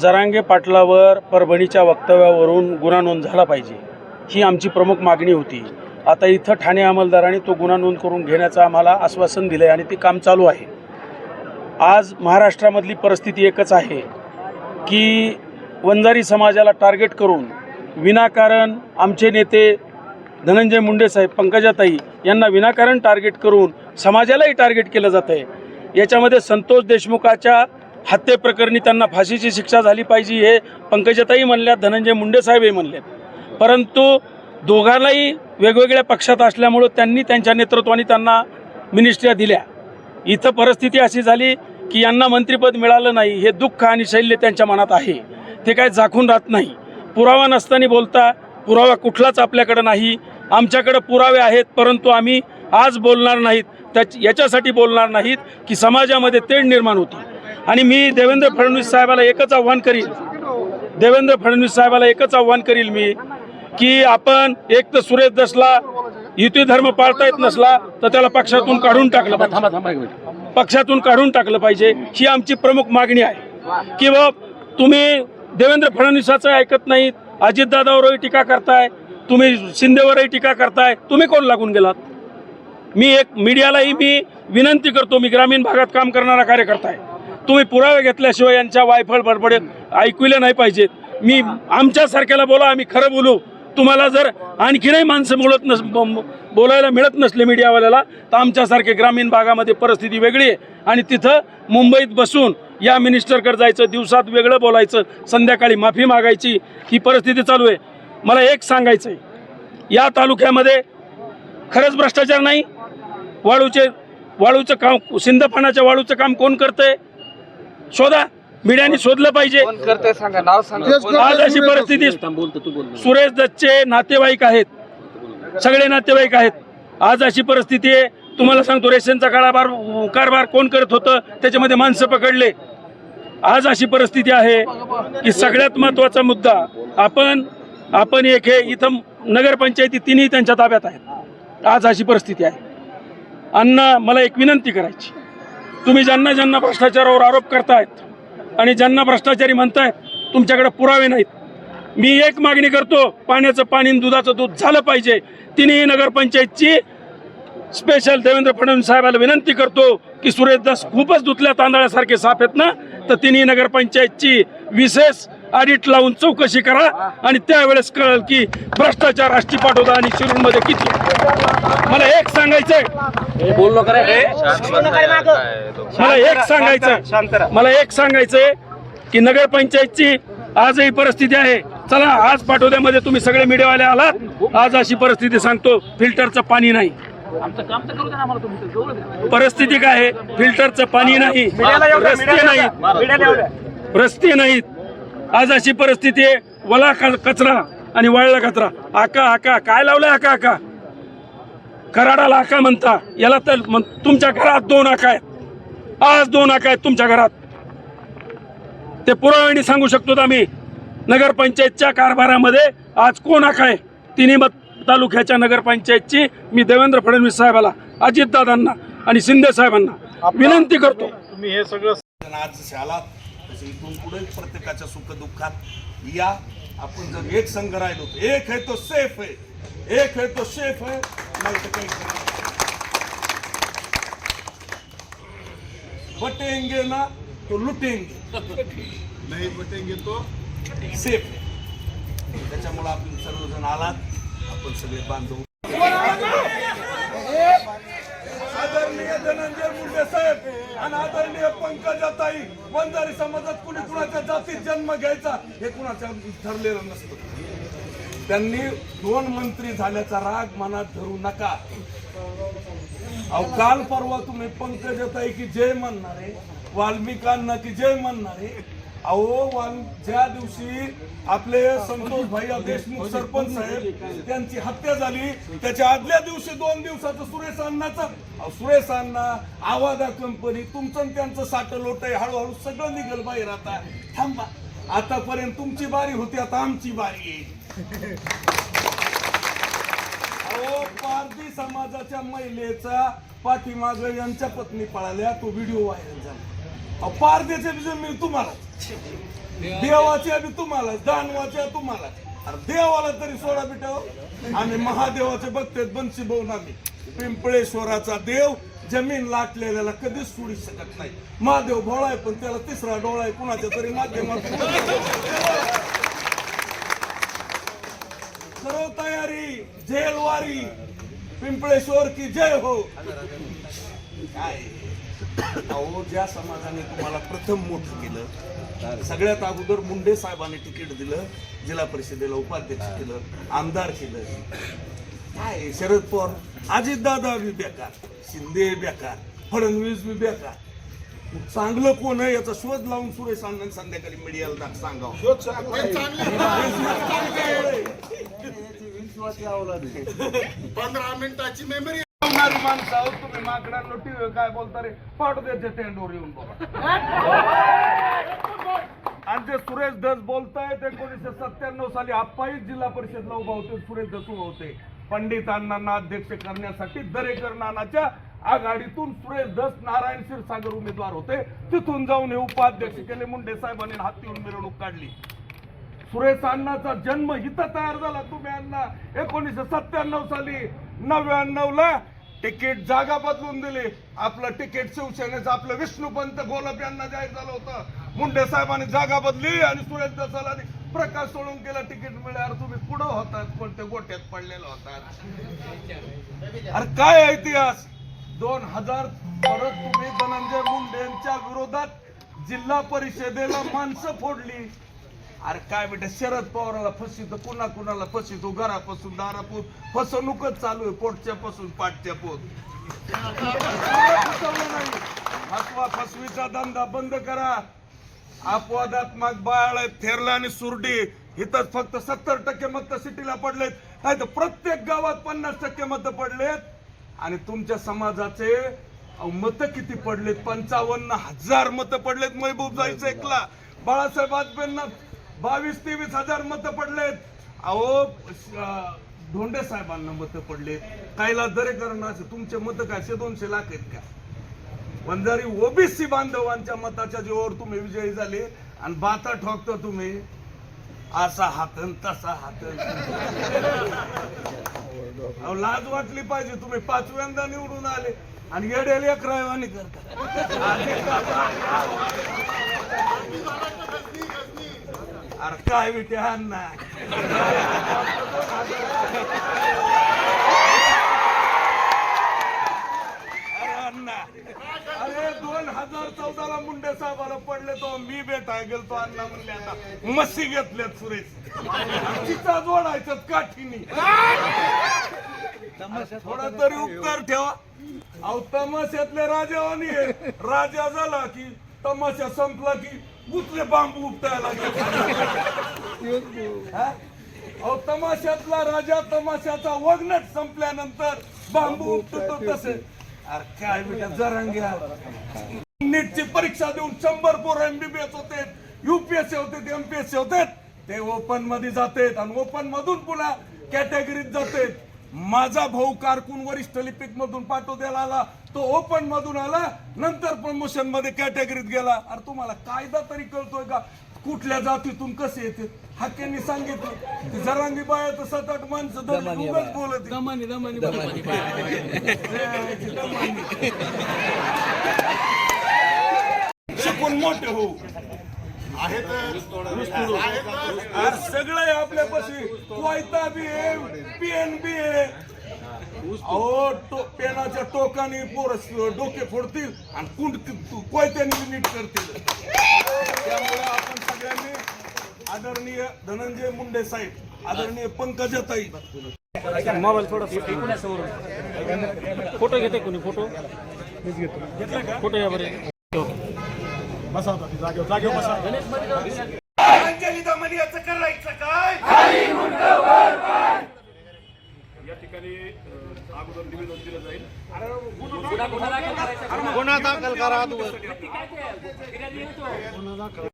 जरांगे पाटलावर परभणीच्या वक्तव्यावरून गुन्हा नोंद झाला पाहिजे ही आमची प्रमुख मागणी होती. आता इथं ठाणे अंमलदारांनी तो गुन्हा नोंद करून घेण्याचं आम्हाला आश्वासन दिलं आहे आणि ते काम चालू आहे. आज महाराष्ट्रामधली परिस्थिती एकच आहे की वंजारी समाजाला टार्गेट करून विनाकारण आमचे नेते धनंजय मुंडे साहेब पंकजाताई यांना विनाकारण टार्गेट करून समाजालाही टार्गेट केलं जातं आहे याच्यामध्ये संतोष देशमुखाच्या हत्येप्रकरणी त्यांना फाशीची शिक्षा झाली पाहिजे हे पंकजाताई म्हणल्यात धनंजय मुंडे साहेबही म्हणलेत. परंतु दोघांनाही वेगवेगळ्या पक्षात असल्यामुळं त्यांनी त्यांच्या नेतृत्वाने त्यांना मिनिस्ट्र्या दिल्या. इथं परिस्थिती अशी झाली की यांना मंत्रिपद मिळालं नाही हे दुःख आणि शैल्य त्यांच्या मनात आहे. ते काय झाकून राहत नाही. पुरावा नसताना बोलता पुरावा कुठलाच आपल्याकडं नाही. आमच्याकडं पुरावे आहेत परंतु आम्ही आज बोलणार नाहीत त्याच याच्यासाठी बोलणार नाहीत की समाजामध्ये तेढ निर्माण होती. आणि मी देवेंद्र फडणवीस साहेबाला एकच आव्हान करील देवेंद्र फडणवीस साहेबाला एकच आव्हान करील मी की आपण एक तर सुरेश दसला युती धर्म पाळता येत नसला तर त्याला पक्षातून काढून टाकलं पक्षातून काढून टाकलं पाहिजे. ही आमची प्रमुख मागणी आहे. की बा तुम्ही देवेंद्र फडणवीसाचं ऐकत नाहीत अजितदादावरही टीका करताय तुम्ही शिंदेवरही टीका करताय तुम्ही कोण लागून गेलात? मी एक मीडियालाही मी विनंती करतो मी ग्रामीण भागात काम करणारा कार्यकर्ता आहे. तुम्ही पुरावे घेतल्याशिवाय यांच्या वायफळ बडबडे ऐकविले नाही पाहिजेत. मी आमच्यासारख्याला बोला आम्ही खरं बोलू. तुम्हाला जर आणखीनही माणसं बोलत नस बोलायला मिळत नसले मीडियावाल्याला तर आमच्यासारखे ग्रामीण भागामध्ये परिस्थिती वेगळी आहे. आणि तिथं मुंबईत बसून या मिनिस्टरकडे जायचं दिवसात वेगळं बोलायचं संध्याकाळी माफी मागायची ही परिस्थिती चालू आहे. मला एक सांगायचं आहे या तालुक्यामध्ये खरंच भ्रष्टाचार नाही. वाळूचे वाळूचं काम सिंधफणाच्या वाळूचं काम कोण करतंय? शोधा. मीडियाने शोधलं पाहिजे. कोण करते सांगा नाव सांगा. आज अशी परिस्थिती थांब बोलतो तू बोल सुरेश दत्तचे नातेवाईक आहेत. सगळे नातेवाईक आहेत. आज अशी परिस्थिती आहे. तुम्हाला सांगतो रेशनचा कारभार कारभार कोण करत होतं त्याच्यामध्ये माणसं पकडले. आज अशी परिस्थिती आहे की सगळ्यात महत्त्वाचा मुद्दा आपण आपण एक हे इथं नगरपंचायती तिन्ही त्यांच्या ताब्यात आहेत. आज अशी परिस्थिती आहे. अण्णा मला एक विनंती करायची. तुम्ही ज्यांना ज्यांना भ्रष्टाचारावर आरोप करतायत आणि ज्यांना भ्रष्टाचारी म्हणतायत तुमच्याकडे पुरावे नाहीत. मी एक मागणी करतो पाण्याचं पाणी आणि दुधाचं दूध झालं पाहिजे. तिन्ही नगरपंचायतची स्पेशल देवेंद्र फडणवीस साहेबाला विनंती करतो की सुरेश दास खूपच धुतल्या तांदळासारखे साफ आहेत ना? तर तिन्ही नगरपंचायतची विशेष ऑडिट लावून चौकशी करा आणि त्यावेळेस कळेल की भ्रष्टाचार आष्टी पाठवता आणि शिरूरमध्ये किती आहे. मला एक सांगायचंय. बोल नका रे? मला एक सांगायचं. मला एक सांगायचंय की नगरपंचायतची आजही परिस्थिती आहे. चला आज पाठोद्यामध्ये तुम्ही सगळे मीडियावाले आलात आज अशी परिस्थिती सांगतो फिल्टरचं पाणी नाही. परिस्थिती काय आहे? फिल्टरचं पाणी नाही. रस्ते नाहीत रस्ते नाहीत. आज अशी परिस्थिती आहे. वला कचरा आणि वाळला कचरा. आका आका काय लावलंय आका आका? कराडाला आका म्हणता. याला तर म्हण- तुमच्या घरात दोन आका आहेत. आज दोन आका आहेत तुमच्या घरात. ते पुराव्याने सांगू शकतो आम्ही. नगरपंचायतच्या कारभारामध्ये आज कोण आका आहे? तिन्ही मत तालुक्याच्या नगरपंचायतची मी देवेंद्र फडणवीस साहेबाला अजितदादांना आणि शिंदे साहेबांना विनंती करतो. तुम्ही हे सगळं आज जसे तसे इथून पुढे प्रत्येकाच्या सुख दुःखात या. आपण जर एक संघ राहिलो एक है तो सेफ है एक है तो सेफ है नाही तर काही. बटेंगे ना तो लुटेंगे. नाही बटेंगे तो सेफ त्याच्यामुळे आपण सर्वजण आलात. आपण सगळे बांधव आदरणीय धनंजय मुंडे साहेब आणि आदरणीय पंकजाताई बंजारी समाजात कुणी कुणाच्या जातीत जन्म घ्यायचा हे कुणाच्या ठरलेलं नसतं. त्यांनी दोन मंत्री झाल्याचा राग मनात धरू नका. अहो काल परवा तुम्ही पंकजाताई की जय म्हणणारे वाल्मिकांना की जय म्हणणारे अहो ज्या दिवशी आपले संतोष भाई देशमुख सरपंच साहेब त्यांची हत्या झाली त्याच्या आदल्या दिवशी दोन दिवसाचं सुरेश अण्णाचं सुरेश अण्णा आवाजा कंपनी तुमचं आणि त्यांचं साठ लोट आहे हळूहळू सगळं निघल बाहेर आता. थांबा. आतापर्यंत तुमची बारी होती आता आमची बारी आहे. अहो पारधी समाजाच्या महिलेचा पाठीमाग यांच्या पत्नी पळाल्या तो व्हिडिओ व्हायरल झाला. पारदेचे बी मी तुम्हाला. देवाच्या बी तुम्हाला दानवाच्या तुम्हाला. अरे देवाला तरी सोडा बिटाव हो. आणि महादेवाचे बघतेत बनशी भाऊ आम्ही. पिंपळेश्वराचा देव जमीन लाटलेल्याला कधीच सोडू शकत नाही. महादेव भोळा आहे पण त्याला तिसरा डोळा आहे कुणाच्या तरी माध्यमातून. सर्व तयारी झेलवारी पिंपळेश्वर की जय हो. काय? अहो ज्या समाजाने तुम्हाला प्रथम मोठं केलं सगळ्यात अगोदर मुंडे साहेबांनी तिकीट दिलं जिल्हा परिषदेला उपाध्यक्ष केलं आमदार केलं. काय शरद पवार? अजितदादा बी बेकार शिंदे बेकार फडणवीस बी बेकार. चांगलं कोण आहे याचा शोध लावून सुरेश अण्णांनी संध्याकाळी मीडियाला पंधरा मिनिटाची मेमरी मारी माणसं आहोत तुम्ही माकडांनो टीव्ही काय बोलता रे? पाठवू टेंडवर येऊन बाबा. आणि ते सुरेश धस बोलतायत एकोणीसशे सत्त्याण्णव साली आप्पाही जिल्हा परिषदला उभा होते सुरेश धस उभा होते. पंडित अण्णांना अध्यक्ष करण्यासाठी दरेकर नानाच्या आघाडीतून सुरेश धस नारायण क्षीरसागर उमेदवार होते. तिथून जाऊन हे उपाध्यक्ष केले मुंडे साहेबांनी हातीहून मिरवणूक काढली. सुरेश अण्णाचा जन्म इथं तयार झाला. तुम्ही अण्णा एकोणीसशे सत्त्याण्णव साली नव्याण्णव ला तिकीट जागा बदलून दिली. आपलं तिकीट शिवसेनेचं आपलं विष्णुपंत गोलप यांना जाहीर झालं होतं. मुंडे साहेबांनी जागा बदली आणि सुरेश दसाला प्रकाश सोडून केला तिकीट मिळाल्यावर तुम्ही पुढं होतात कोणत्या गोट्यात पडलेला होता अरे काय इतिहास? दोन हजार परत तुम्ही धनंजय मुंडेंच्या विरोधात जिल्हा परिषदेला माणसं फोडली. अरे काय बेटा शरद पवाराला फसितो कुणा कुणाला फसित घरापासून दारापूर फसवणूकच चालू आहे पोटच्या पासून पाठच्या पोट फसवा फसवीचा धंदा बंद करा. अपवादात्मक बाळ थेरला आणि सुरडी. इथं फक्त सत्तर टक्के मत सिटीला पडलेत. नाही तर प्रत्येक गावात पन्नास टक्के मत पडलेत. आणि तुमच्या समाजाचे मत किती पडलेत? पंचावन्न हजार मत पडलेत महबूब जायचं ऐकला बाळासाहेब वाजपेयींना बावीस तेवीस हजार मत पडलेत. अहो अं, धोंडे साहेबांना मत पडलेत. कायला दरेकरांना असे तुमचे मत काय? असे दोनशे लाख आहेत का? वंजारी ओबीसी बांधवांच्या मताच्या जीवावर तुम्ही विजयी झाले आणि बाता ठोकता तुम्ही असा हातन तसा हातन. अहो, लाज वाटली पाहिजे तुम्ही. पाचव्यांदा निवडून आले आणि येडेल एक रायवानी करता. अरे काय विटे अरे अण्णा. दोन हजार चौदाला मुंडे साहेबाला पडले तो मी बेटा गेलतो अण्णा म्हणले आता. मस्सी घेतल्यात सुरेश. तिचा जोडायचं काठीनी थोडा तरी उपकार ठेवा. अहो तमाशातले राजावानी आहे. राजा झाला की तमाशा संपला की उचले बांबू उपटायला अहो तमाशातला राजा तमाशाचा वगनट संपल्यानंतर बांबू उपटतो तसे. अरे काय बेटा जरांग्या नीटची परीक्षा देऊन शंभर पोरं एमबीबीएस होते युपीएससी होते एमपीएससी होते ते ओपनमध्ये जातेत आणि ओपन मधून पुन्हा कॅटेगरीत जाते माझा भाऊ कारकून वरिष्ठ लिपिक मधून पाठवलेला आला तो ओपन मधून आला नंतर प्रमोशनमध्ये कॅटेगरीत गेला अरे तुम्हाला कायदा तरी कळतोय का कुठल्या जातीतून कसे येते हाक्यांनी सांगितलं ते जरांगी बाया तर सात आठ माणसं बोलत. दमानी दमानी. शिकून मोठे हो आहेत. सगळं आहे आपल्यापाशी कोयता बी आहे पेन बी आहे अहो टो पेनाच्या टोकाने पोर डोके फोडतील आणि कुंड कोयत्याने नीट करतील. त्यामुळे आपण सगळ्यांनी आदरणीय धनंजय मुंडे साहेब आदरणीय पंकजाताई. मोबाईल थोडा फोटो घेते कोणी? फोटो? फोटो या बरे. अंजली दमनी याचं करायचं काय? या ठिकाणी अगोदर निवेदन दिलं जाईल. गुन्हा दाखल करा